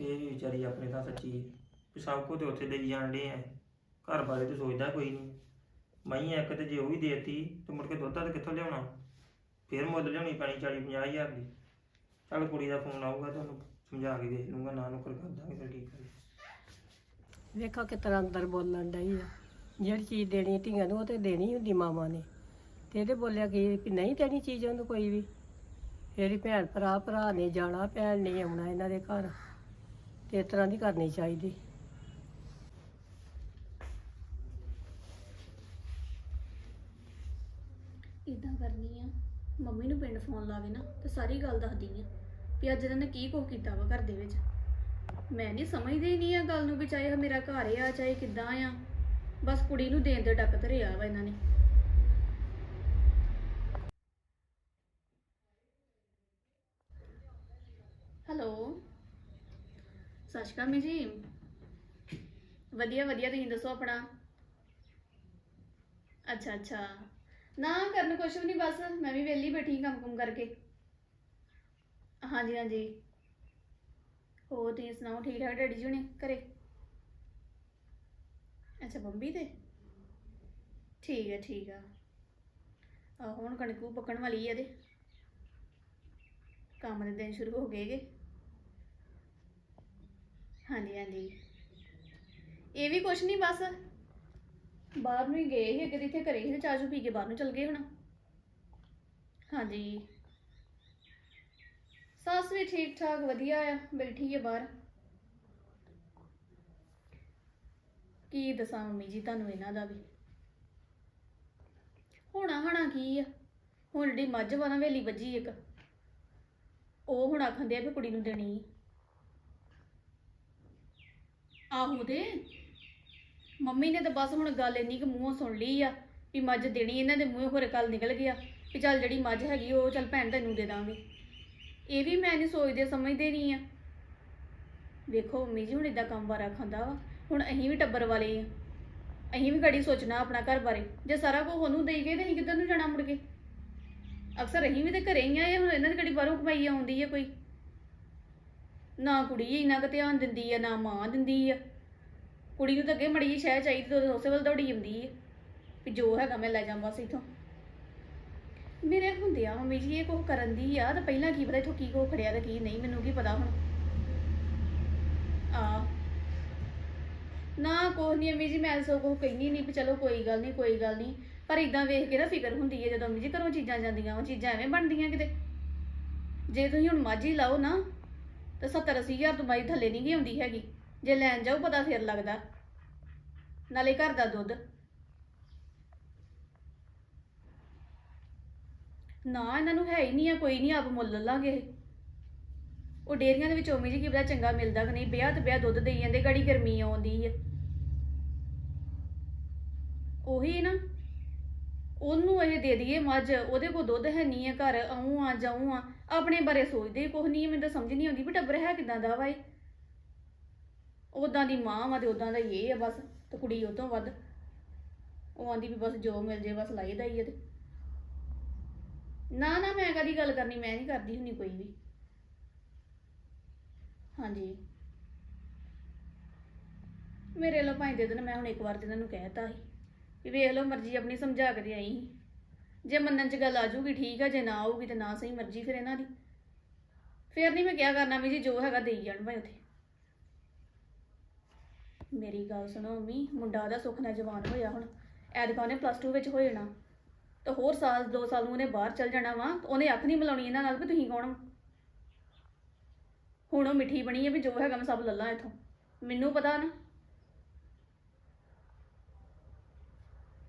S2: ਇਹ ਵੀ ਵਿਚਾਰੀ ਆਪਣੇ ਤਾਂ ਸੱਚੀ ਵੀ ਸਭ ਕੁਝ ਤੇ ਉੱਥੇ ਲਈ ਜਾਣ ਆ। ਘਰ ਬਾਰੇ ਤੇ ਸੋਚਦਾ ਕੋਈ ਨਹੀਂ ਮਈ ਇੱਕ ਤੇ ਜੇ ਉਹ ਵੀ ਦੇਤੀ ਤੇ ਮੁੜ ਕੇ ਦੁੱਧ ਤਾਂ ਕਿੱਥੋਂ ਲਿਆਉਣਾ? ਫੇਰ ਮੁੱਲ ਲਿਆਉਣੀ ਪੈਣੀ 40 50 ਹਜ਼ਾਰ ਦੀ। ਚੱਲ ਕੁੜੀ ਦਾ ਫੋਨ ਆਊਗਾ ਤੇ ਸਮਝਾ ਕੇ ਦੇਖ ਲੂੰਗਾ ਨਾ ਨੁਕਰ ਕਰ ਦਾਂਗੇ ਫਿਰ ਕੀ ਕਰੀਏ।
S1: ਵੇਖਾ ਕਿ ਤਰ੍ਹਾਂ ਅੰਦਰ ਬੋਲਣ ਡਈ ਆ। ਜਿਹੜੀ ਚੀਜ਼ ਦੇਣੀ ਧੀਆਂ ਨੂੰ, ਉਹ ਤੇ ਦੇਣੀ ਹੁੰਦੀ ਮਾਵਾਂ ਨੇ। ਤੇ ਇਹਦੇ ਬੋਲਿਆ ਕਿ ਵੀ ਨਹੀਂ ਦੇਣੀ ਚੀਜ਼ ਉਹਨੂੰ ਕੋਈ ਵੀ। ਇਹਦੀ ਭੈਣ ਭਰਾ ਭਰਾ ਨੇ, ਜਾਣਾ, ਭੈਣ ਨੇ ਆਉਣਾ ਇਹਨਾਂ ਦੇ ਘਰ। ਤੇ ਇਸ ਤਰ੍ਹਾਂ ਦੀ ਕਰਨੀ ਚਾਹੀਦੀ।
S6: ਇਦਾਂ ਕਰਨੀ ਆ। ਮੰਮੀ ਨੂੰ ਪਿੰਡ ਫੋਨ ਲਾਵੇ ਨਾ, ਤੇ ਸਾਰੀ ਗੱਲ ਦੱਸਦੀ ਆ ਵੀ ਅੱਜ ਇਹਨਾਂ ਨੇ ਕੀ ਕੁਝ ਕੀਤਾ ਵਾ ਘਰ ਦੇ ਵਿੱਚ। ਮੈਂ ਨਹੀਂ ਸਮਝਦੀ ਹੀ ਨਹੀਂ ਆ ਗੱਲ ਨੂੰ ਵੀ ਚਾਹੇ ਮੇਰਾ ਘਰ ਆ, ਚਾਹੇ ਕਿੱਦਾਂ ਆ। ਬਸ ਕੁੜੀ ਨੂੰ ਦੇਣ ਦੇ ਡੱਕ ਧਰਿਆ ਵਾ ਇਹਨਾਂ ਨੇ ਹੈਲੋ ਸਤਿ ਸ਼੍ਰੀ ਅਕਾਲ ਜੀ। ਵਧੀਆ ਵਧੀਆ, ਤੁਸੀਂ ਦੱਸੋ ਆਪਣਾ? ਅੱਛਾ ਅੱਛਾ। ਨਾ, ਕਰਨ ਕੁਛ ਵੀ ਨਹੀਂ, ਬਸ ਮੈਂ ਵੀ ਵਿਹਲੀ ਬੈਠੀ ਕੰਮ ਕੁਮ ਕਰਕੇ। ਹਾਂਜੀ ਹਾਂਜੀ। ਹੋਰ ਤੁਸੀਂ ਸੁਣਾਓ ਠੀਕ ਠਾਕ ਡੈਡੀ ਜੀ ਹੁਣੇ ਘਰੇ? ਅੱਛਾ, ਬੰਬੀ ਤੇ? ਠੀਕ ਹੈ ਠੀਕ ਆ। ਆ ਹੁਣ ਕਣਕੂ ਪੱਕਣ ਵਾਲੀ ਹੈ ਇਹਦੇ। ਕੰਮ ਦੇ ਦਿਨ ਸ਼ੁਰੂ ਹੋ ਗਏਗੇ ਹਾਂਜੀ ਹਾਂਜੀ। ਇਹ ਵੀ ਕੁਛ ਨਹੀਂ, ਬਸ। ਬਾਹਰ ਨੂੰ ਹੀ ਗਏ ਸੀ, ਅੱਗੇ ਇੱਥੇ ਘਰੇ ਹੀ ਤੇ ਚਾਹ ਚੂ ਪੀ ਕੇ ਬਾਹਰ ਨੂੰ ਚਲ ਗਏ ਹੁਣ। ਹਾਂਜੀ। ਸੱਸ ਵੀ ਠੀਕ ਠਾਕ ਵਧੀਆ ਆ, ਬੈਠੀ ਹੈ ਬਾਹਰ। ਕੀ ਦੱਸਾਂ ਮੰਮੀ ਜੀ, ਤੁਹਾਨੂੰ ਇਹਨਾਂ ਦਾ ਵੀ। ਹੋਣਾ, ਹਣਾ ਕੀ ਆ? ਹੁਣ ਜਿਹੜੀ ਮੱਝ ਵਾ ਨਾ ਵੇਲੀ ਵੱਜੀ ਇੱਕ, ਉਹ ਹੁਣ ਆਖਣ ਦੇ ਆ ਵੀ ਕੁੜੀ ਨੂੰ ਦੇਣੀ ਆਹੋ ਦੇ। ਮੰਮੀ ਨੇ ਤਾਂ ਬਸ ਹੁਣ ਗੱਲ ਇੰਨੀ ਕੁ ਮੂੰਹੋਂ ਸੁਣ ਲਈ ਆ ਵੀ ਮੱਝ ਦੇਣੀ ਇਹਨਾਂ ਦੇ ਮੂੰਹੋਂ, ਹੋਰ ਕੱਲ ਨਿਕਲ ਗਿਆ ਵੀ ਚੱਲ ਜਿਹੜੀ ਮੱਝ ਹੈਗੀ ਉਹ ਚੱਲ ਭੈਣ ਤੈਨੂੰ ਦੇ ਦਾਂਗੇ। ਇਹ ਵੀ ਮੈਂ ਨਹੀਂ ਸੋਚਦੇ, ਸਮਝਦੇ ਨਹੀਂ ਆ। ਵੇਖੋ ਮੰਮੀ ਜੀ, ਹੁਣ ਇਦਾਂ ਕੰਮ ਵਾਰਾ ਖਾਂਦਾ ਵਾ। ਹੁਣ ਅਸੀਂ ਵੀ ਟੱਬਰ ਵਾਲੇ ਆ। ਅਸੀਂ ਵੀ ਗੜੀ ਸੋਚਣਾ ਆਪਣਾ ਘਰ ਬਾਰੇ। ਜੇ ਸਾਰਾ ਕੁਝ ਉਹਨੂੰ ਦੇਈ ਗਏ ਤੇ ਅਸੀਂ ਕਿੱਧਰ ਨੂੰ ਜਾਣਾ ਮੁੜ ਕੇ? ਅਕਸਰ ਅਸੀਂ ਵੀ ਤੇ ਘਰੇ ਹੀ ਆ, ਇਹ ਹੁਣ ਇਹਨਾਂ ਦੀ ਘੜੀ ਬਾਹਰੋਂ ਕਮਾਈ ਆਉਂਦੀ ਹੈ ਕੋਈ। ਨਾ ਕੁੜੀ ਇੰਨਾ ਕੁ ਧਿਆਨ ਦਿੰਦੀ ਆ, ਨਾ ਮਾਂ ਦਿੰਦੀ ਆ। ਕੁੜੀ ਨੂੰ ਤਾਂ ਅੱਗੇ ਮੜੀ ਜਿਹੀ ਸ਼ਹਿ ਚਾਹੀਦੀ, ਤੇ ਉਸੇ ਵੱਲ ਦੌੜੀ ਆਉਂਦੀ ਆ। ਵੀ ਜੋ ਹੈਗਾ ਮੈਂ ਲੈ ਜਾਂ ਬਸ ਇਥੋਂ। ਮੇਰੇ ਹੁੰਦੇ ਆ ਮੰਮੀ ਜੀ, ਇਹ ਕੁਝ ਕਰਨ ਦੀ ਆ, ਤਾਂ ਪਹਿਲਾਂ ਕੀ ਪਤਾ ਇਥੋਂ ਕੀ ਕੋ ਖੜਿਆ ਤੇ ਕੀ ਨਹੀਂ, ਮੈਨੂੰ ਕੀ ਪਤਾ ਹੁਣ। ਆ। ਨਾ ਕੋਈ ਨਹੀਂ ਅੰਮੀ ਜੀ, ਮੈਂ ਸੋ ਕੋ ਕਹਿੰਦੀ ਨਹੀਂ ਵੀ ਚਲੋ ਕੋਈ ਗੱਲ ਨਹੀਂ ਕੋਈ ਗੱਲ ਨਹੀਂ ਪਰ ਇਦਾਂ ਵੇਖ ਕੇ ਨਾ ਫਿਕਰ ਹੁੰਦੀ ਹੈ ਜਦੋਂ ਅੰਮੀ ਜੀ ਘਰੋਂ ਚੀਜ਼ਾਂ ਜਾਂਦੀਆਂ, ਉਹ ਚੀਜ਼ਾਂ ਐਵੇਂ ਬਣਦੀਆਂ ਕਿਤੇ। ਜੇ ਤੁਸੀਂ ਹੁਣ ਮਾਝੀ ਲਾਓ ਨਾ ਤਾਂ 70 ਅੱਸੀ ਹਜ਼ਾਰ ਤੋਂ ਬਾਈ ਥੱਲੇ ਨਹੀਂ ਗਈ ਆਉਂਦੀ ਹੈਗੀ। ਜੇ ਲੈਣ ਜਾਓ ਪਤਾ ਫੇਰ ਲੱਗਦਾ। ਨਾਲੇ ਘਰ ਦਾ ਦੁੱਧ। ਨਾ ਇਹਨਾਂ ਨੂੰ ਹੈ ਹੀ ਨਹੀਂ ਆ, ਕੋਈ ਨਹੀਂ, ਆਪ ਮੁੱਲ ਲਾਂਗੇ ਇਹ। ਉਹ ਡੇਰੀਆਂ ਦੇ ਵਿੱਚ ਉਮੀ ਜੀ ਕੀ ਪਤਾ ਚੰਗਾ ਮਿਲਦਾ ਕਿ ਨਹੀਂ, ਵਿਆਹ ਤੇ ਵਿਆਹ ਦੁੱਧ ਦੇਈ ਜਾਂਦੇ, ਗਾੜੀ ਗਰਮੀ ਆਉਂਦੀ ਹੈ ਉਹੀ ਨਾ, ਉਹਨੂੰ ਇਹ ਦੇ ਦਈਏ ਮੱਝ, ਉਹਦੇ ਕੋਲ ਦੁੱਧ ਹੈ ਨਹੀਂ ਹੈ ਘਰ ਆਉਂ ਆ ਜਾਉਂ ਆ। ਆਪਣੇ ਬਾਰੇ ਸੋਚਦੇ ਕੁਛ ਨਹੀਂ ਮੈਨੂੰ ਤਾਂ ਸਮਝ ਨਹੀਂ ਆਉਂਦੀ ਵੀ ਟੱਬਰ ਹੈ ਕਿਦਾਂ ਦਾ ਵਾ ਇਹ। ਉਦਾਂ ਦੀ ਮਾਂ ਵਾ ਤੇ ਉਦਾਂ ਦਾ ਹੀ ਇਹ ਆ ਬਸ, ਤੇ ਕੁੜੀ ਉਹ ਤੋਂ ਵੱਧ। ਉਹ ਆਂਦੀ ਵੀ ਬਸ ਜੋ ਮਿਲ ਜੇ ਬਸ ਲਾਈਦਾ ਹੀ ਆ ਤੇ। ਨਾ ਨਾ ਮੈਂ ਕਦੀ ਗੱਲ ਕਰਨੀ, ਮੈਂ ਨਹੀਂ ਕਰਦੀ ਹੁੰਨੀ ਕੋਈ ਵੀ। ਹਾਂਜੀ। ਮੇਰੇ ਲੋ ਭਾਈ ਦੇ ਦਿਨ ਮੈਂ ਹੁਣ ਇੱਕ ਵਾਰ ਤੇ ਇਹਨਾਂ ਨੂੰ ਕਹਿਤਾ ਸੀ। ਵੀ ਵੇਖ ਲਓ ਮਰਜ਼ੀ ਆਪਣੀ ਸਮਝਾ ਕੇ ਆਈ ਸੀ। ਜੇ ਮੰਨਣ ਚ ਗੱਲ ਆ ਜੂਗੀ ਠੀਕ ਆ, ਜੇ ਨਾ ਆਊਗੀ ਤੇ ਨਾ ਸਹੀ ਮਰਜ਼ੀ ਫਿਰ ਇਹਨਾਂ ਦੀ। ਫਿਰ ਨਹੀਂ ਮੈਂ ਕਿਹਾ ਕਰਨਾ ਵੀ ਜੀ, ਜੋ ਹੈਗਾ ਦੇਈ ਜਾਣ ਭਾਈ ਉੱਥੇ। ਮੇਰੀ ਗੱਲ ਸੁਣੋ ਮੰਮੀ, ਮੁੰਡਾ ਉਹਦਾ ਸੁੱਖ ਨਾਲ ਜਵਾਨ ਹੋਇਆ ਹੁਣ। ਐਤਕਾਂ ਉਹਨੇ ਪਲੱਸ 2 ਵਿੱਚ ਹੋ ਜਾਣਾ ਤਾਂ ਹੋਰ ਸਾਲ, ਦੋ ਸਾਲ ਨੂੰ ਉਹਨੇ ਬਾਹਰ ਚਲ ਜਾਣਾ ਵਾ, ਤੇ ਉਹਨੇ ਅੱਖ ਨਹੀਂ ਮਿਲਾਉਣੀ ਇਹਨਾਂ ਨਾਲ ਵੀ ਤੁਸੀਂ ਕੌਣ ਹੋ? ਹੁਣ ਉਹ ਮਿੱਠੀ ਬਣੀ ਹੈ ਵੀ ਜੋ ਹੈਗਾ ਮੈਂ ਸਭ ਲੱਲਾ ਇਥੋਂ। ਮੈਨੂੰ ਪਤਾ ਨਾ।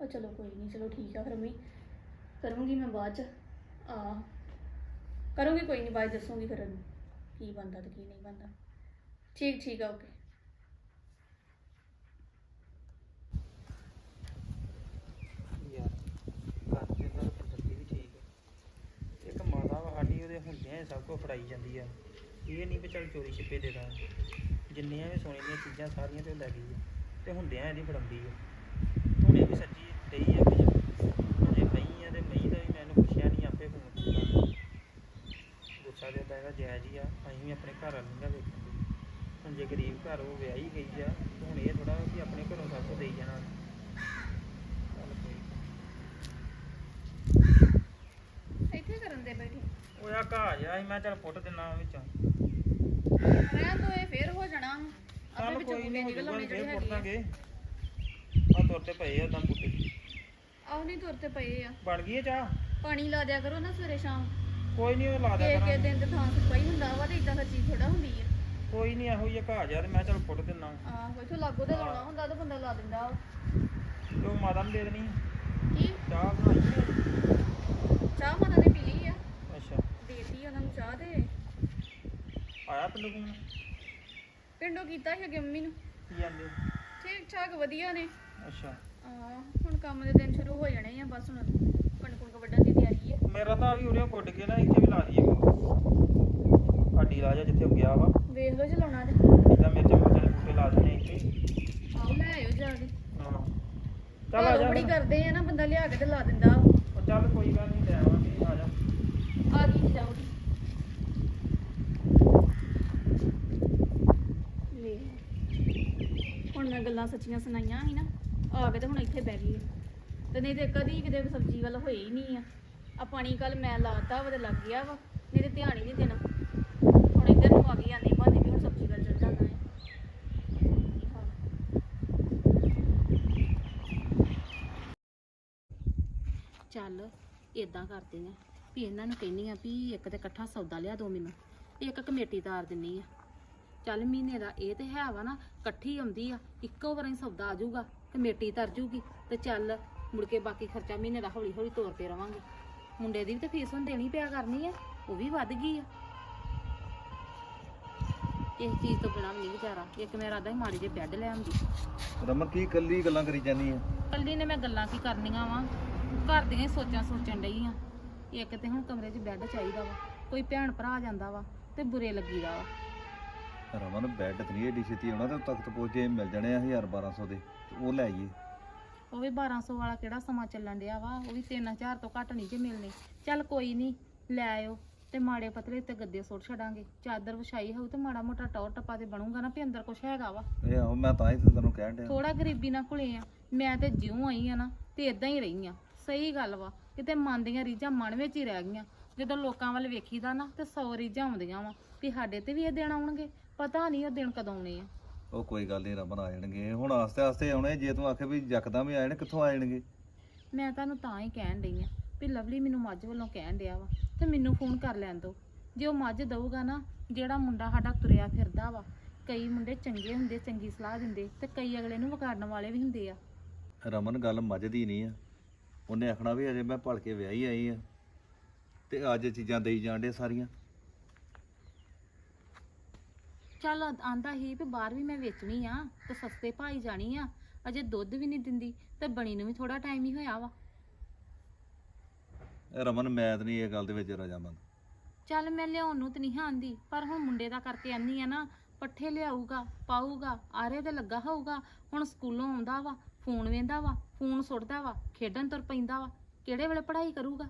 S6: ਉਹ ਚਲੋ ਕੋਈ ਨਹੀਂ ਚਲੋ ਠੀਕ ਆ ਫਿਰ ਮੈਂ ਕਰੂੰਗੀ ਮੈਂ ਬਾਅਦ ਚ। ਆ ਕਰੂੰਗੀ ਕੋਈ ਨਹੀਂ ਬਾਅਦ 'ਚ ਦੱਸੂਗੀ ਫਿਰ ਕੀ ਬੰਦਾ ਤੇ ਕੀ ਨਹੀਂ ਬੰਦਾ ਠੀਕ ਠੀਕ ਆ ਓਕੇ
S2: ਯਾਰ, ਘਰ ਦੇ ਨਾਲ ਪ੍ਰਗਤੀ ਵੀ ਠੀਕ ਹੈ ਇੱਕ ਮਾਤਾ ਵਾ ਸਾਡੀ ਉਹਦੇ ਹੁੰਦਿਆਂ ਹੀ ਸਭ ਕੁਝ ਫੜਾਈ ਜਾਂਦੀ ਆ। ਇਹ ਨਹੀਂ ਵੀ ਚੱਲ ਚੋਰੀ ਛਿਪੇ ਦੇ ਦਾਂ ਜਿੰਨੀਆਂ ਵੀ ਸੋਨੇ ਦੀਆਂ ਚੀਜ਼ਾਂ ਸਾਰੀਆਂ ਤੇ ਲੈ ਗਈ ਆ। ਤੇ ਹੁੰਦਿਆਂ ਇਹਦੀ ਫੜਾਉਂਦੀ ਆ। ਹੁਣੇ ਵੀ ਸੱਚੀ ਡਈ ਆ ਵੀ ਹੁਣੇ ਮਈ ਆ ਤੇ ਮਈ ਦਾ ਵੀ ਮੈਨੂੰ ਪੁੱਛਿਆ ਨਹੀਂ ਆਪੇ ਫੋਨ ਕੀਤਾ ਗੁੱਸਾ ਦੇ ਹੈਗਾ ਜਾਇਜ਼ ਹੀ ਆ ਅਸੀਂ ਵੀ ਆਪਣੇ ਘਰ ਵਾਲੀ ਦਾ ਵੇਖਣ ਦੀ। ਹੁਣ ਜੇ ਗਰੀਬ ਘਰ ਉਹ ਵਿਆਹੀ ਗਈ ਆ ਤੇ ਹੁਣ ਇਹ ਥੋੜਾ ਕਿ ਆਪਣੇ ਘਰੋਂ ਸਭ ਕੁਝ ਦੇਈ ਜਾਣਾ। ਚੱਲ ਕੋਈ ਨੀ।
S6: ਇੱਥੇ ਕਰਨ ਦੇ ਬੈਠੇ।
S2: ਉਹ ਆ ਜਿਹਾ ਸੀ ਮੈਂ ਚੱਲ ਪੁੱਟ ਦਿੰਨਾ ਵਿੱਚੋਂ।
S6: ਰਹਿਣ ਤੋਂ ਇਹ ਫੇਰ ਹੋ ਜਾਣਾ ਆਪੇ
S2: ਚੱਲ
S6: ਵਿੱਚੋਂ
S2: ਕੋਈ
S6: ਬੂਟੇ
S2: ਨਹੀਂ
S6: ਨਿਕਲ ਆਉਣੇ ਜਿਹੜੇ
S2: ਫੇਰ
S6: ਹੈਗੇ
S2: ਪੁੱਟ
S6: ਆ।
S2: ਦਾਂਗੇ। ਆ ਤੁਰ ਤੇ ਪਏ ਉਦਾਂ ਬੂਟੇ।
S6: ਆਹ ਨਹੀਂ ਤੁਰ ਤੇ ਪਏ ਆ।
S2: ਬਣ ਗਈ ਹੈ ਚਾਹ?
S6: ਪਾਣੀ ਲਾ ਦਿਆ ਕਰੋ ਨਾ ਸਵੇਰੇ ਸ਼ਾਮ।
S2: ਕੋਈ ਨਹੀਂ ਉਹ ਲਾ ਦਿਆ
S6: ਕੇ
S2: ਕਰਾਂਗੇ।
S6: ਦਿਨ ਤੇ ਥਾਂ ਸੁੱਕਾ ਹੀ ਹੁੰਦਾ ਵਾ ਤੇ ਇਦਾਂ ਦਾ ਚੀਜ਼ ਥੋੜਾ ਹੁੰਦੀ ਆ।
S2: ਕੋਈ ਨਹੀਂ ਇਹੋ ਜਿਹਾ ਘਾਹ ਤੇ ਮੈਂ ਚੱਲ ਪੁੱਟ ਦਿੰਨਾ
S6: ਆਹੋ ਇੱਥੋਂ ਲਾਗੋ ਤੇ ਲਾਉਣਾ ਹੁੰਦਾ ਤਾਂ ਬੰਦਾ ਲਾ ਦਿੰਦਾ ਵਾ।
S2: ਤੇ ਉਹ ਮਾਤਾ ਨੂੰ ਦੇ ਦੇਣੀ
S6: ਕੀ?
S2: ਚਾਹ ਬਣਾਈ ਹੈ?
S6: ਚਾਹ ਮਨਾਂ ਨੇ ਪੀ ਲਈ ਆ।
S2: ਅੱਛਾ।
S6: ਦੇਤੀ ਉਹਨਾਂ ਨੂੰ ਚਾਹ ਤੇ।
S2: ਆਇਆ ਪਿੰਡੋਂ ਫੋਨ
S6: ਪਿੰਡੋਂ ਕੀਤਾ ਸੀ ਅੱਗੇ ਮੰਮੀ ਨੂੰ।
S5: ਕੀ ਜਾਂਦੇ
S6: ਠੀਕ ਠਾਕ ਵਧੀਆ ਨੇ।
S5: ਅੱਛਾ।
S6: ਆ ਹੁਣ ਕੰਮ ਦੇ ਦਿਨ ਸ਼ੁਰੂ ਹੋ ਜਾਣੇ ਆ ਬਸ ਹੁਣ। ਕਣਕ ਕੁਣਕ ਵੱਢਣ ਦੀ ਤਿਆਰੀ ਹੈ
S5: ਮੇਰਾ ਤਾਂ ਵੀ ਉਹਨੇ ਗੁੱਡ ਕੇ ਨਾ ਇੱਥੇ ਵੀ ਲਾ ਦਈਏ ਹੱਡੀ ਲਾ ਜਾ ਜਿੱਥੇ ਉਹ ਗਿਆ ਵਾ।
S6: ਵੇਖ ਲਓ ਜੇ ਲਾਉਣਾ ਤੇ।
S5: ਇਦਾਂ ਮਿਰਚ ਮੁਰਚਾਂ ਦੇ ਬੂਟੇ ਲਾ ਦਿੰਦੇ ਇੱਥੇ।
S6: ਆਓ ਲੈ ਆਇਓ ਜਾ ਕੇ।
S5: ਹਾਂ। ਚੱਲ ਆ ਜਾ
S6: ਬੜੀ। ਕਰਦੇ ਆ ਨਾ ਬੰਦਾ ਲਿਆ ਕੇ ਤੇ ਲਾ ਦਿੰਦਾ
S5: ਉਹ। ਚੱਲ ਕੋਈ ਗੱਲ ਨਹੀਂ ਲੈ ਆਵਾਂਗੇ ਆ ਜਾ।
S6: ਆ ਗਈ ਜਾਓ ਵੇਖ ਹੁਣ ਮੈਂ ਗੱਲਾਂ ਸੱਚੀਆਂ ਸੁਣਾਈਆਂ ਸੀ ਨਾ ਆ ਕੇ ਤੇ ਹੁਣ ਇੱਥੇ ਬਹਿ ਗਈ। ਆ। ਤੇ ਨਹੀਂ ਤੇ ਕਦੀ ਕਿਤੇ ਸਬਜ਼ੀ ਵੱਲ ਹੋਈ ਹੀ ਨਹੀਂ ਆ। ਆ ਪਾਣੀ ਕੱਲ ਮੈਂ ਲਾਤਾ ਵਾ ਤੇ ਲੱਗ ਗਿਆ ਵਾ, ਨਹੀਂ ਤੇ ਧਿਆਨ ਹੀ ਨਹੀਂ ਦੇਣਾ। ਹੁਣ ਇੱਧਰ ਨੂੰ ਆ ਗਈ ਆਂਦੀ ਬਾਂਦੀ ਵੀ ਹੁਣ ਸਬਜ਼ੀ ਵੱਲ ਚੱਲ ਜਾਣਾ ਹੈ।
S3: ਚੱਲ ਇਦਾਂ ਕਰਦੇ ਆ, ਵੀ ਇਹਨਾਂ ਨੂੰ ਕਹਿੰਨੀ ਆ ਵੀ ਇੱਕ ਤੇ ਇਕੱਠਾ ਸੌਦਾ ਲਿਆ ਦੋ ਮੈਨੂੰ, ਇੱਕ ਕਮੇਟੀ ਤਾਰ ਦਿੰਨੀ ਆ। ਚੱਲ ਮਹੀਨੇ ਦਾ ਇਹ ਤੇ ਹੈ ਵਾ ਨਾ, ਇਕੱਠੀ ਆਉਂਦੀ ਆ, ਇੱਕੋ ਵਾਰੀ ਸੌਦਾ ਆ ਜਾਊਗਾ, ਕਮੇਟੀ ਤਰ ਜੂਗੀ ਤੇ ਚੱਲ ਮੁੜ ਕੇ ਬਾਕੀ ਖਰਚਾ ਮਹੀਨੇ ਦਾ ਹੌਲੀ ਹੌਲੀ ਤੋਰਦੇ ਰਵਾਂਗੇ। ਮੁੰਡੇ ਦੀ ਵੀ ਤੇ ਫੀਸ ਹੁਣ ਦੇਣੀ ਪਿਆ ਕਰਨੀ ਆ ਉਹ ਵੀ ਵੱਧ ਗਈ ਆ। ਇਸ ਚੀਜ਼ ਤੋਂ ਬਿਨਾਂ ਵੀ ਨਹੀਂ ਵਿਚਾਰਾ ਇੱਕ ਮੇਰਾ ਦਾ ਹੀ ਮਾੜੀ ਜਿਹੀ ਬੈੱਡ ਲੈ ਆਉਂਦੀ।
S4: ਰਮਨ ਕੀ ਕੱਲੀ ਗੱਲਾਂ ਕਰੀ ਜਾਂਦੀ ਆ?
S3: ਕੱਲੀ ਨੇ ਮੈਂ ਗੱਲਾਂ ਕੀ ਕਰਨੀਆਂ ਵਾ? ਘਰ ਦੀਆਂ ਹੀ ਸੋਚਾਂ ਸੋਚਣ ਡਈ ਆ। ਇੱਕ ਤੇ ਹੁਣ ਕਮਰੇ 'ਚ ਬੈੱਡ ਚਾਹੀਦਾ ਵਾ ਕੋਈ ਭੈਣ ਭਰਾ ਆ ਜਾਂਦਾ ਵਾ ਤੇ ਬੁਰੇ ਲੱਗੀਦਾ ਵਾ।
S4: ਰਮਨ ਬੈੱਡ ਤੇ ਨਹੀਂ ਏਡੀ ਛੇਤੀ ਆਉਣਾ ਤੇ ਤਖਤ ਪਹੁੰਚੇ ਮਿਲ ਜਾਣੇ ਆ 1000 1200 ਦੇ ਤੇ ਉਹ ਲੈ ਆਈਏ।
S3: ਉਹ ਵੀ 1200 ਵਾਲਾ ਕਿਹੜਾ ਸਮਾਂ ਚੱਲਣ ਡਿਆ ਵਾ ਉਹ ਵੀ 3000 ਤੋਂ ਘੱਟ ਨਹੀਂ ਜੇ ਮਿਲਣੇ। ਚੱਲ ਕੋਈ ਨਹੀਂ ਲੈ ਆਇਓ ਤੇ ਮਾੜੇ ਪਤਲੇ ਤੇ ਗੱਦੇ ਸੁੱਟ ਛੱਡਾਂਗੇ। ਚਾਦਰ ਵਿਛਾਈ ਹੋਊ ਤੇ ਮਾੜਾ ਮੋਟਾ ਟੌਰ ਟੱਪਾ ਤੇ ਬਣੂਗਾ ਨਾ ਵੀ ਅੰਦਰ ਕੁਛ ਹੈਗਾ ਵਾ।
S4: ਇਹ ਆਹੋ ਮੈਂ ਤਾਂ ਹੀ ਤੇ ਤੈਨੂੰ ਕਹਿਣ ਡਿਆ।
S3: ਥੋੜਾ ਗਰੀਬੀ ਨਾਲ ਘੁਲੇ ਆ। ਮੈਂ ਤੇ ਜਿਉਂ ਆਈ ਆ ਨਾ ਤੇ ਇਦਾਂ ਹੀ ਰਹੀ ਆ। ਸਹੀ ਗੱਲ ਵਾ ਕਿਤੇ ਮਨ ਦੀਆਂ ਰੀਝਾਂ ਮਨ ਵਿੱਚ ਹੀ ਰਹਿ ਗਈਆਂ। ਜਦੋਂ ਲੋਕਾਂ ਵੱਲ ਵੇਖੀਦਾ ਨਾ ਤੇ 100 ਰੀਝਾਂ ਆਉਂਦੀਆਂ ਵਾ ਵੀ ਸਾਡੇ ਤੇ ਵੀ ਇਹ ਦਿਨ ਆਉਣਗੇ। ਪਤਾ ਨਹੀਂ ਉਹ ਦਿਨ ਕਦੋਂ ਆਉਣੇ ਆ।
S4: ਉਹ ਕੋਈ ਗੱਲ ਨਹੀਂ ਰਮਨ ਆ ਜਾਣਗੇ। ਹੁਣ ਆਸਤੇ ਆਸਤੇ ਆਉਣੇ ਜੇ ਤੂੰ ਆਖੇ ਵੀ ਯਕਦਮ ਹੀ ਆ ਜਾਣੇ ਕਿੱਥੋਂ ਆ ਜਾਣਗੇ?
S3: ਮੈਂ ਤੁਹਾਨੂੰ ਤਾਂ ਹੀ ਕਹਿਣ ਡਈ ਆ ਵੀ ਲਵਲੀ ਮੈਨੂੰ ਮੱਝ ਵੱਲੋਂ ਕਹਿਣ ਡਿਆ ਵਾ ਤੇ ਮੈਨੂੰ ਫੋਨ ਕਰ ਲੈਣ ਦੋ ਜੇ ਉਹ ਮੱਝ ਦਊਗਾ ਨਾ ਜਿਹੜਾ ਮੁੰਡਾ ਸਾਡਾ ਤੁਰਿਆ ਫਿਰਦਾ ਵਾ ਕਈ ਮੁੰਡੇ ਚੰਗੇ ਹੁੰਦੇ ਚੰਗੀ ਸਲਾਹ ਦਿੰਦੇ ਤੇ ਕਈ ਅਗਲੇ ਨੂੰ ਵਿਗਾੜਨ ਵਾਲੇ ਵੀ ਹੁੰਦੇ ਆ।
S4: ਰਮਨ ਗੱਲ ਮੱਝ ਦੀ ਨਹੀਂ ਆ। ਉਹਨੇ ਆਖਣਾ ਵੀ ਅਜੇ ਮੈਂ ਭਲ ਕੇ ਵਿਆਹੀ ਆਈ ਆ ਤੇ ਅੱਜ ਚੀਜ਼ਾਂ ਦੇਈ ਜਾਂਦੇ ਸਾਰੀਆਂ।
S3: ਚੱਲ ਆਂਦਾ ਹੀ ਵੀ ਬਾਹਰ ਵੀ ਮੈਂ ਵੇਚਣੀ ਆ ਤੇ ਸਸਤੇ ਭਾਈ ਜਾਣੀ ਆ। ਅਜੇ ਦੁੱਧ ਵੀ ਨਹੀਂ ਦਿੰਦੀ ਤੇ ਬਣੀ ਨੂੰ ਵੀ ਥੋੜਾ ਟਾਈਮ ਹੀ ਹੋਇਆ ਵਾ।
S4: ਇਹ ਰਮਨ ਮੈਂ ਤਾਂ ਨਹੀਂ ਇਹ ਗੱਲ ਦੇ ਵਿੱਚ ਰਜਾਮੰਦ।
S3: ਚੱਲ ਮੈਂ ਲਿਆਉਣ ਨੂੰ ਤੇ ਨਹੀਂ ਆਂਦੀ ਪਰ ਹੁਣ ਮੁੰਡੇ ਦਾ ਕਰਕੇ ਆਨੀ ਆ ਨਾ ਪੱਠੇ ਲਿਆਊਗਾ ਪਾਊਗਾ ਆਰੇ ਤੇ ਲੱਗਾ ਹੋਊਗਾ ਹੁਣ ਸਕੂਲੋਂ ਆਉਂਦਾ ਵਾ ਫੋਨ ਵੇਂਦਾ ਵਾ ਫੋਨ ਸੁੱਟਦਾ ਵਾ ਖੇਡਣ ਤੁਰ ਪੈਂਦਾ ਵਾ ਕਿਹੜੇ ਵੇਲੇ ਪੜ੍ਹਾਈ ਕਰੂਗਾ?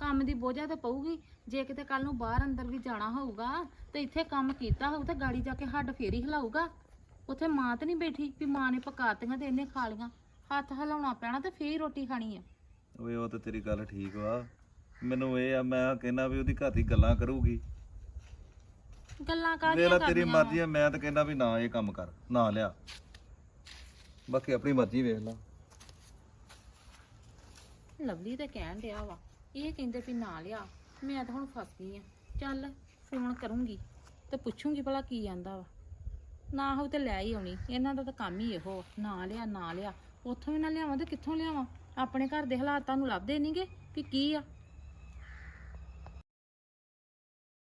S3: ਕੰਮ ਦੀ ਬੋਝਾ ਤੇ ਪਊਗੀ। ਜੇ ਕਿਤੇ ਕੱਲ ਨੂੰ ਬਾਹਰ ਅੰਦਰ ਵੀ ਜਾਣਾ ਹੋਊਗਾ ਤੇ ਇੱਥੇ ਕੰਮ ਕੀਤਾ ਹੋਊ ਤੇ ਗਾੜੀ ਜਾ ਕੇ ਹੱਡ ਫੇਰੀ ਹਿਲਾਊਗਾ। ਉੱਥੇ ਮਾਂ ਤੇ ਨਹੀਂ ਬੈਠੀ ਵੀ ਮਾਂ ਨੇ ਪਕਾਤੀਆਂ ਤੇ ਇਹਨੇ ਖਾ ਲੀਆਂ ਹੱਥ ਹਿਲਾਉਣਾ ਪੈਣਾ ਤੇ ਫੇਰ ਰੋਟੀ ਖਾਣੀ ਆ।
S4: ਓਏ ਉਹ ਤਾਂ ਤੇਰੀ ਗੱਲ ਠੀਕ ਵਾ। ਮੈਨੂੰ ਇਹ ਆ ਮੈਂ ਕਹਿੰਦਾ ਵੀ ਉਹਦੀ ਘਰ ਦੀ ਗੱਲਾਂ ਕਰੂਗੀ।
S3: ਗੱਲਾਂ ਕਾਹਦੀਆਂ
S4: ਮੇਰਾ ਤੇਰੀ
S3: ਕਰਨੀਆਂ
S4: ਮਰਜ਼ੀ ਆ ਮੈਂ ਤਾਂ ਕਹਿੰਦਾ ਵੀ ਨਾ ਇਹ ਕੰਮ ਕਰ ਨਾ ਲਿਆ। ਬਾਕੀ ਆਪਣੀ ਮਰਜ਼ੀ ਵੇਖ ਲਾ।
S3: ਲਵਲੀ ਤੇ ਕਹਿਣ ਡਿਆ ਵਾ। ਇਹ ਕਹਿੰਦੇ ਵੀ ਨਾ ਲਿਆ, ਮੈਂ ਤਾਂ ਹੁਣ ਫਸ ਗਈ ਆ। ਚੱਲ ਫੋਨ ਕਰੂੰਗੀ ਤੇ ਪੁੱਛੂੰਗੀ ਭਲਾ ਕੀ ਆਂਦਾ ਵਾ। ਨਾ ਹੋ ਤੇ ਲੈ ਹੀ ਆਉਣੀ, ਇਹਨਾਂ ਦਾ ਤਾਂ ਕੰਮ ਹੀ ਇਹੋ ਨਾ ਲਿਆ ਨਾ ਲਿਆ। ਉੱਥੋਂ ਵੀ ਨਾ ਲਿਆਵਾਂ ਤੇ ਕਿੱਥੋਂ ਲਿਆਵਾਂ? ਆਪਣੇ ਘਰ ਦੇ ਹਾਲਾਤ ਤੁਹਾਨੂੰ ਲੱਭਦੇ ਨਹੀਂਗੇ ਕਿ ਕੀ ਆ?